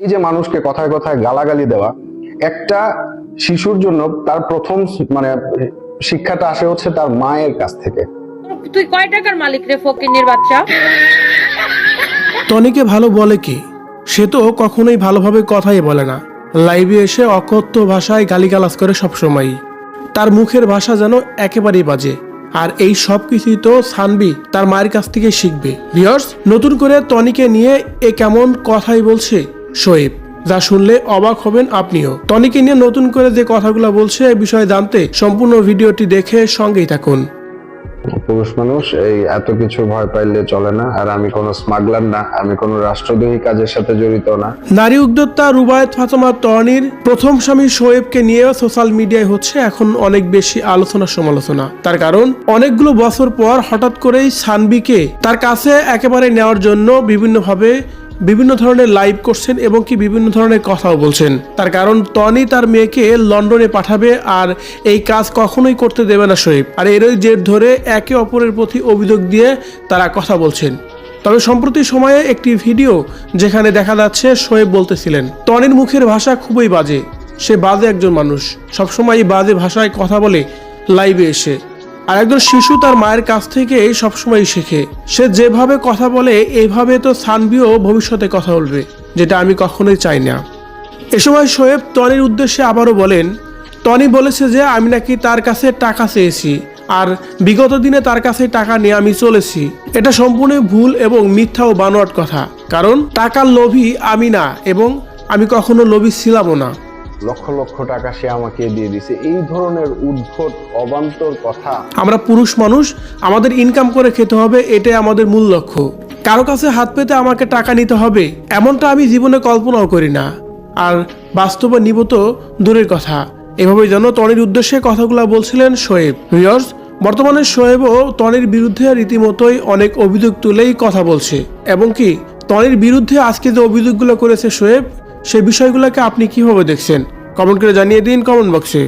এই যে মানুষকে কথায় কথায় গালাগালি দেওয়া একটা শিশুর জন্য তার প্রথম মানে শিক্ষাটা আসে হচ্ছে তার মায়ের কাছ থেকে। তুই কয় টাকার মালিক রে ফকিনের বাচ্চা? টনিকে ভালো বলে কি? সে তো কখনোই ভালোভাবে কথাই বলে না। লাইভে এসে অকথ্য ভাষায় গালিগালাজ করে সবসময়ই। তার মুখের ভাষা যেন একেবারেই বাজে। আর এই সব কিছুই তো সানবি তার মায়ের কাছ থেকে শিখবে। ভিওর্স নতুন করে টনিকে নিয়ে এ কেমন কথাই বলছে? শোয়েব যা শুনলে অবাক হবেন আপনিও। টনিকে নিয়ে নতুন করে যে কথাগুলো বলছে এই বিষয়ে জানতে সম্পূর্ণ ভিডিওটি দেখে সঙ্গেই থাকুন। পুরুষ মানুষ এই এত কিছু ভয় পাইলে চলে না আর আমি কোনো স্মাগলার না আমি কোনো রাষ্ট্রদ্রোহী কাজের সাথে জড়িত না। নারী উদ্যোক্তা রুবায়েত ফাতেমা তর্নির প্রথম স্বামী শোয়েবকে নিয়ে সোশ্যাল মিডিয়ায় হচ্ছে এখন অনেক বেশি আলোচনা সমালোচনা। তার কারণ অনেকগুলো বছর পর হঠাৎ করেই সানবিকে তার কাছে একেবারে নেওয়ার জন্য বিভিন্নভাবে বিভিন্ন ধরনের লাইভ করছেন এবং কি বিভিন্ন ধরনের কথাও বলছেন। তার কারণ, টনি তার মেয়েকে লন্ডনে পাঠাবে আর এই কাজ কখনোই করতে দেবে না শোয়েব। আর এরই জের ধরে একে অপরের প্রতি অভিযোগ দিয়ে তারা কথা বলছেন। তবে সম্প্রতি সময়ে একটি ভিডিও যেখানে দেখা যাচ্ছে শোয়েব বলতেছিলেন, টনির মুখের ভাষা খুবই বাজে। সে বাজে একজন মানুষ। সবসময় বাজে ভাষায় কথা বলে লাইভে এসে। আর একজন শিশু তার মায়ের কাছ থেকে সবসময় শেখে। সে যেভাবে কথা বলে, এইভাবে তো সানবিও ভবিষ্যতে কথা বলবে, যেটা আমি কখনোই চাই না। এ সময় শোয়েব টনির উদ্দেশ্যে আবারও বলেন, টনি বলেছে যে আমি নাকি তার কাছে টাকা চেয়েছি, আর বিগত দিনে তার কাছে টাকা নিয়ে আমি চলেছি। এটা সম্পূর্ণ ভুল এবং মিথ্যা ও বানোয়াট কথা, কারণ টাকার লোভী আমি না, এবং আমি কখনো লোভী ছিলামও না। লক্ষ লক্ষ টাকা সে আমাকে দিয়ে দিছে এই ধরনের উদ্ভট, অবান্তর কথা। আমরা পুরুষ মানুষ, আমাদের ইনকাম করে খেতে হবে, এটাই আমাদের মূল লক্ষ্য। কারও কাছে হাত পেতে আমাকে টাকা নিতে হবে, এমনটা আমি জীবনে কল্পনাও করি না। আর বাস্তবে নিব তো দূরের কথা। এভাবে যেন টনির উদ্দেশ্যে কথাগুলো বলছিলেন শোয়েব ভিউয়ার্স, বর্তমানে শোয়েবও টনির বিরুদ্ধে রীতিমতোই অনেক অভিযোগ তুলেই কথা বলছে। এবং কি টনির বিরুদ্ধে আজকে যে অভিযোগগুলো করেছে শোয়েব সেই বিষয়গুলোকে আপনি কীভাবে দেখছেন? কমেন্ট করে জানিয়ে দিন কমেন্ট বক্সে